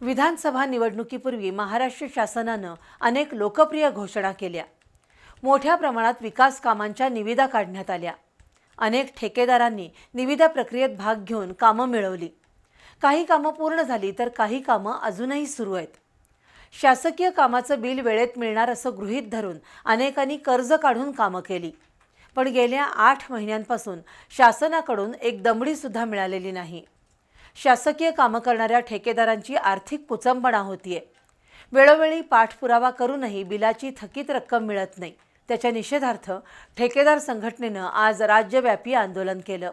विधानसभा निवडणुकीपूर्वी महाराष्ट्र शासनानं अनेक लोकप्रिय घोषणा केल्या. मोठ्या प्रमाणात विकास कामांच्या निविदा काढण्यात आल्या. अनेक ठेकेदारांनी निविदा प्रक्रियेत भाग घेऊन कामं मिळवली. काही कामं पूर्ण झाली तर काही कामं अजूनही सुरू आहेत. शासकीय कामाचं बिल वेळेत मिळणार असं गृहीत धरून अनेकांनी कर्ज काढून कामं केली. पण गेल्या आठ महिन्यांपासून शासनाकडून एक दमडीसुद्धा मिळालेली नाही. शासकीय कामं करणाऱ्या ठेकेदारांची आर्थिक कुचंबणा होतीये. वेळोवेळी पाठपुरावा करूनही बिलाची थकीत रक्कम मिळत नाही. त्याच्या निषेधार्थ ठेकेदार संघटनेनं आज राज्यव्यापी आंदोलन केलं.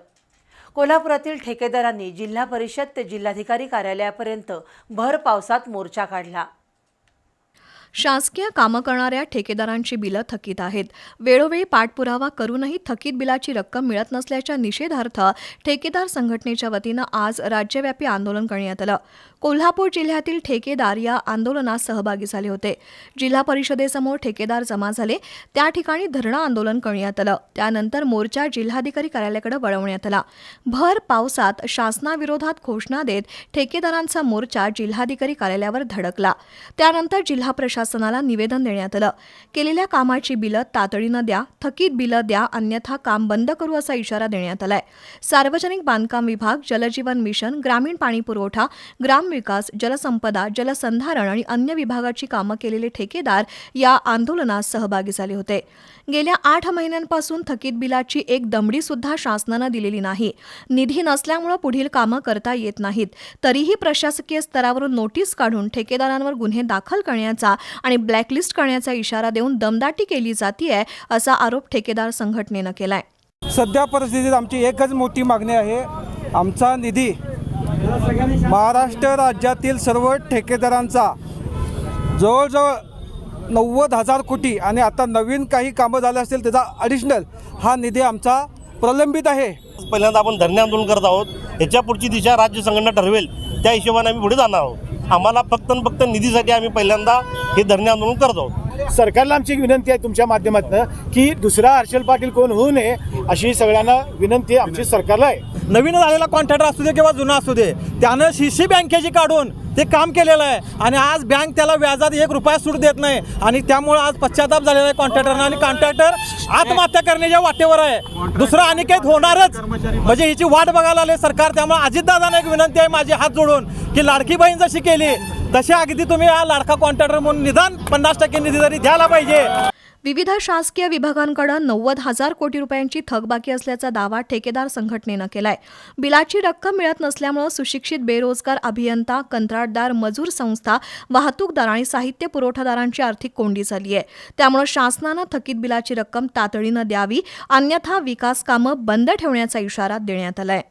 कोल्हापुरातील ठेकेदारांनी जिल्हा परिषद ते जिल्हाधिकारी कार्यालयापर्यंत भर पावसात मोर्चा काढला. शासकीय कामं करणाऱ्या ठेकेदारांची बिलं थकीत आहेत. वेळोवेळी पाठपुरावा करूनही थकीत बिलाची रक्कम मिळत नसल्याच्या निषेधार्थ ठेकेदार संघटनेच्या वतीनं आज राज्यव्यापी आंदोलन करण्यात आलं. कोल्हापूर जिल्ह्यातील ठेकेदार या आंदोलनात सहभागी झाले होते. जिल्हा परिषदेसमोर ठेकेदार जमा झाले. त्या ठिकाणी धरणं आंदोलन करण्यात आलं. त्यानंतर मोर्चा जिल्हाधिकारी कार्यालयाकडे वळवण्यात आला. भर पावसात शासनाविरोधात घोषणा देत ठेकेदारांचा मोर्चा जिल्हाधिकारी कार्यालयावर धडकला. त्यानंतर जिल्हा प्रशासनाला निवेदन देण्यात आलं. केलेल्या कामाची बिलं तातडीनं द्या थकीत बिलं द्या अन्यथा काम बंद करू असा इशारा देण्यात आलाय. सार्वजनिक बांधकाम विभाग जलजीवन मिशन ग्रामीण पाणी पुरवठा विकास जलसंपदा जलसंधारण आणि अन्य विभागाची कामं केलेले ठेकेदार या आंदोलनात सहभागी झाले होते. गेल्या आठ महिन्यांपासून थकीत बिलाची एक दमडी सुद्धा शासनानं दिलेली नाही. निधी नसल्यामुळं पुढील कामं करता येत नाहीत. तरीही प्रशासकीय स्तरावरून नोटीस काढून ठेकेदारांवर गुन्हे दाखल करण्याचा आणि ब्लॅकलिस्ट करण्याचा इशारा देऊन दमदाटी केली जातीये असा आरोप ठेकेदार संघटनेनं केलाय. सध्या परिस्थितीत आमची एकच मोठी मागणी आहे. आमचा निधी महाराष्ट्र राज्यातील सर्व ठेकेदारांचा जवळजवळ नव्वद हजार कोटी आणि आता नवीन काही कामं झाले असतील त्याचा ॲडिशनल हा निधी आमचा प्रलंबित आहे. पहिल्यांदा आपण धरणे आंदोलन करत आहोत. याच्या पुढची दिशा राज्य संघटना ठरवेल. त्या हिशोबाने आम्ही पुढे जाणार आहोत. आम्हाला फक्त आणि फक्त निधीसाठी आम्ही पहिल्यांदा हे धरणे आंदोलन करत आहोत. सरकारला आमची एक विनंती आहे तुमच्या माध्यमातून की दुसरा हर्षल पाटील कोण होऊ नये अशी सगळ्यांना विनंती आमची सरकारला आहे. नवीन झालेला कॉन्ट्रॅक्टर असू दे किंवा जुना असू दे त्यानं सी सी बँकेची काढून ते काम केलेलं आहे. आणि आज बँक त्याला व्याजात एक रुपया सूट देत नाही. आणि त्यामुळे आज पश्चाताप झालेला आहे कॉन्ट्रॅक्टरना आणि कॉन्ट्रॅक्टर आत्महत्या करण्याच्या वाटेवर आहे. दुसरं अनिकेत होणारच. म्हणजे हिची वाट बघायला आले सरकार. त्यामुळे अजितदादांना एक विनंती आहे माझी हात जोडून की लाडकी बहीण जशी केली तसे अगदी तुम्ही हा लाडका कॉन्ट्रॅक्टर म्हणून निदान पन्नास टक्के निधी तरी द्यायला पाहिजे. विविध शासकीय विभागांकडे नव्वद हजार कोटी रुपयांची थकबाकी असल्याचा दावा ठेकेदार संघटनेनं केलाय. बिलाची रक्कम मिळत नसल्यामुळे सुशिक्षित बेरोजगार अभियंता कंत्राटदार मजूर संस्था वाहतूकदार आणि साहित्य पुरवठादारांची आर्थिक कोंडी झाली आहे. त्यामुळे शासनानं थकीत बिलाची रक्कम तातडीनं द्यावी अन्यथा विकास कामं बंद ठेवण्याचा इशारा देण्यात आलाय.